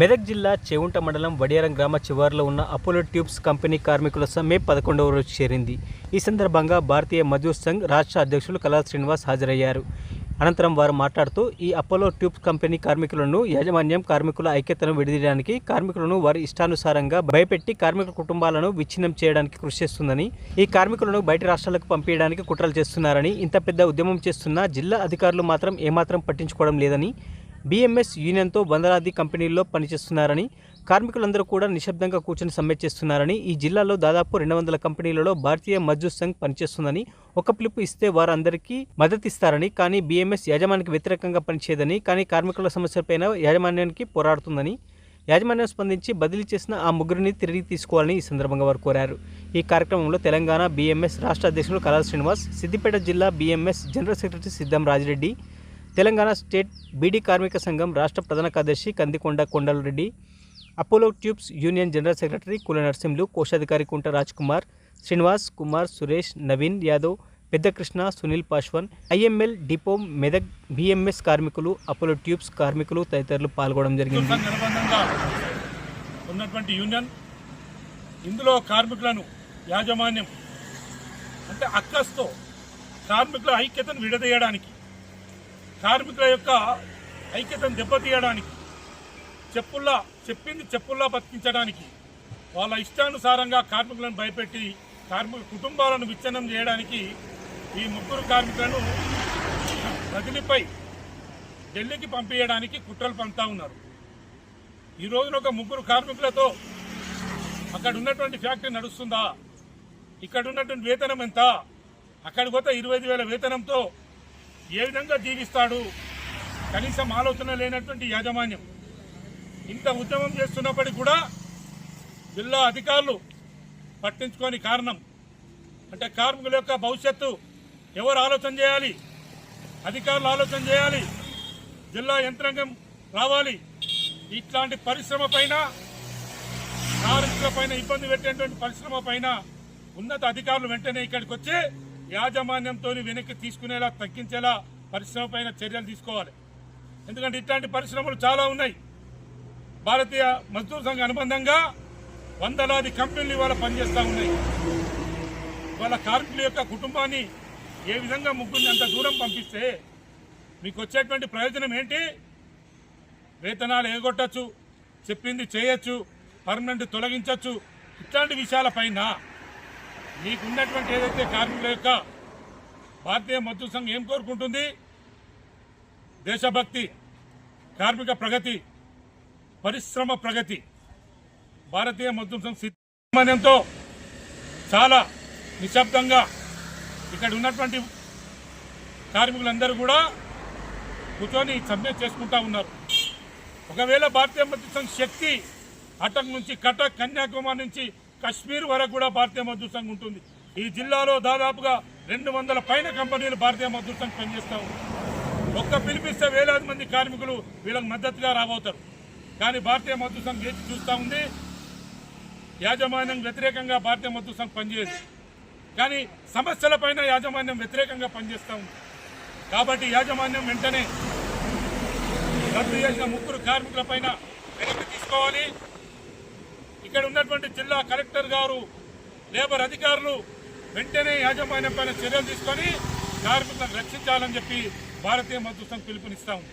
మెదక్ జిల్లా చేవుంట మండలం వడియారం గ్రామ చివరిలో ఉన్న అపోలో ట్యూబ్స్ కంపెనీ కార్మికుల సమ్మె పదకొండవ రోజు చేరింది. ఈ సందర్భంగా భారతీయ మజూర్ సంఘ్ రాష్ట్ర అధ్యక్షులు కళా శ్రీనివాస్ హాజరయ్యారు. అనంతరం వారు మాట్లాడుతూ ఈ అపోలో ట్యూబ్స్ కంపెనీ కార్మికులను యాజమాన్యం కార్మికుల ఐక్యతను విడదీయడానికి కార్మికులను వారి ఇష్టానుసారంగా భయపెట్టి కార్మికుల కుటుంబాలను విచ్ఛిన్నం చేయడానికి కృషి చేస్తుందని ఈ కార్మికులను బయట రాష్ట్రాలకు పంపించడానికి కుట్రలు చేస్తున్నారని ఇంత పెద్ద ఉద్యమం చేస్తున్న జిల్లా అధికారులు మాత్రం ఏమాత్రం పట్టించుకోవడం లేదని బీఎంఎస్ యూనియన్తో వందలాది కంపెనీల్లో పనిచేస్తున్నారని కార్మికులందరూ కూడా నిశ్శబ్దంగా కూర్చొని సమ్మె చేస్తున్నారని ఈ జిల్లాలో దాదాపు రెండు వందల కంపెనీలలో భారతీయ మజ్దూర్ సంఘ్ పనిచేస్తుందని ఒక పిలుపు ఇస్తే వారందరికీ మద్దతిస్తారని కానీ బీఎంఎస్ యాజమాన్యానికి వ్యతిరేకంగా పనిచేయదని కానీ కార్మికుల సమస్యలపైన యాజమాన్యానికి పోరాడుతుందని యాజమాన్యం స్పందించి బదిలీ చేసిన ఆ ముగ్గురిని తిరిగి తీసుకోవాలని ఈ సందర్భంగా వారు కోరారు. ఈ కార్యక్రమంలో తెలంగాణ బీఎంఎస్ రాష్ట్ర అధ్యక్షులు కళా శ్రీనివాస్ సిద్దిపేట జిల్లా బీఎంఎస్ జనరల్ సెక్రటరీ సిద్ధం రాజిరెడ్డి తెలంగాణ స్టేట్ బీడీ కార్మిక సంఘం రాష్ట్ర ప్రధాన కార్యదర్శి Kandikonda Kondalreddy Apollo tubes union general secretary Kula Narasimhulu కోశాధికారి Kunta Raj Kumar Srinivas Kumar Suresh Naveen Yadav Peddakrishna Sunil Paswan IML depot Medak BMS కార్మికులు అపోలో ట్యూబ్స్ కార్మికులు తదితరులు పాల్గొనడం జరిగింది. ఉన్నటువంటి యూనియన్ ఇందులో కార్మికులను యాజమాన్యం అంటే అక్కస్తో కార్మికుల ఐక్యతను విడదీయడానికి కార్మికుల యొక్క ఐక్యతను దెబ్బతీయడానికి చెప్పుల్లా చెప్పింది చెప్పుల్లా బతికించడానికి వాళ్ళ ఇష్టానుసారంగా కార్మికులను భయపెట్టి కార్మిక కుటుంబాలను విచ్ఛిన్నం చేయడానికి ఈ ముగ్గురు కార్మికులను బదిలీపై ఢిల్లీకి పంపించడానికి కుట్రలు పంపుతా ఉన్నారు. ఈ రోజున ఒక ముగ్గురు కార్మికులతో అక్కడ ఉన్నటువంటి ఫ్యాక్టరీ నడుస్తుందా? ఇక్కడ ఉన్నటువంటి వేతనం ఎంత? అక్కడికి పోతే ఇరవై ఐదు వేల వేతనంతో ఏ విధంగా జీవిస్తాడు? కనీసం ఆలోచన లేనటువంటి యాజమాన్యం. ఇంత ఉద్యమం చేస్తున్నప్పటికీ కూడా జిల్లా అధికారులు పట్టించుకోని కారణం. అంటే కార్మికుల యొక్క భవిష్యత్తు ఎవరు ఆలోచన చేయాలి? అధికారులు ఆలోచన చేయాలి. జిల్లా యంత్రాంగం రావాలి. ఇట్లాంటి పరిశ్రమ పైన కార్మికుల పైన ఇబ్బంది పెట్టేటువంటి పరిశ్రమ పైన ఉన్నత అధికారులు వెంటనే ఇక్కడికి వచ్చి యాజమాన్యంతో వెనక్కి తీసుకునేలా తగ్గించేలా పరిశ్రమపైన చర్యలు తీసుకోవాలి. ఎందుకంటే ఇట్లాంటి పరిశ్రమలు చాలా ఉన్నాయి. భారతీయ మజ్దూర్ సంఘ అనుబంధంగా వందలాది కంపెనీలు ఇవాళ పనిచేస్తూ ఉన్నాయి. వాళ్ళ కార్మికుల యొక్క కుటుంబాన్ని ఏ విధంగా ముగ్గురిని అంత దూరం పంపిస్తే మీకు వచ్చేటువంటి ప్రయోజనం ఏంటి? వేతనాలు ఎగొట్టచ్చు చెప్పింది చేయొచ్చు పర్మనెంట్ తొలగించవచ్చు ఇట్లాంటి విషయాలపైన మీకున్నటువంటి ఏదైతే కార్మికుల యొక్క భారతీయ మద్దతు సంఘం ఏం కోరుకుంటుంది? దేశభక్తి కార్మిక ప్రగతి పరిశ్రమ ప్రగతి భారతీయ మద్దతు సంఘం సిద్ధాంతంతో చాలా నిశ్శబ్దంగా ఇక్కడ ఉన్నటువంటి కార్మికులందరూ కూడా కూర్చొని సమ్మె చేసుకుంటా ఉన్నారు. ఒకవేళ భారతీయ మద్దతు సంఘ శక్తి అటక్ నుంచి కటక్ కన్యాకుమారి నుంచి కశ్మీర్ వరకు కూడా భారతీయ మద్దతు సంఘ్ ఉంటుంది. ఈ జిల్లాలో దాదాపుగా రెండు వందల పైన కంపెనీలు భారతీయ మద్దతు సంఘ్ పనిచేస్తూ ఉన్నాయి ఒక్క పిలిపిస్తే వేలాది మంది కార్మికులు వీళ్ళకి మద్దతుగా రాబోతారు. కానీ భారతీయ మద్దతు సంఘ్ వేచి చూస్తూ ఉంది. యాజమాన్యం వ్యతిరేకంగా భారతీయ మద్దతు సంఘ్ పనిచేయదు. కానీ సమస్యలపైన యాజమాన్యం వ్యతిరేకంగా పనిచేస్తూ ఉంది. కాబట్టి యాజమాన్యం వెంటనే రద్దు చేసిన ముగ్గురు కార్మికులపైన వెనక్కి తీసుకోవాలి. ఇక్కడ ఉన్నటువంటి జిల్లా కలెక్టర్ గారు లేబర్ అధికారులు వెంటనే యాజమాన్యం పైన చర్యలు తీసుకొని కార్మికులను రక్షించాలని చెప్పి భారతీయ మద్దతు సంఘ్ పిలుపునిస్తా ఉంది.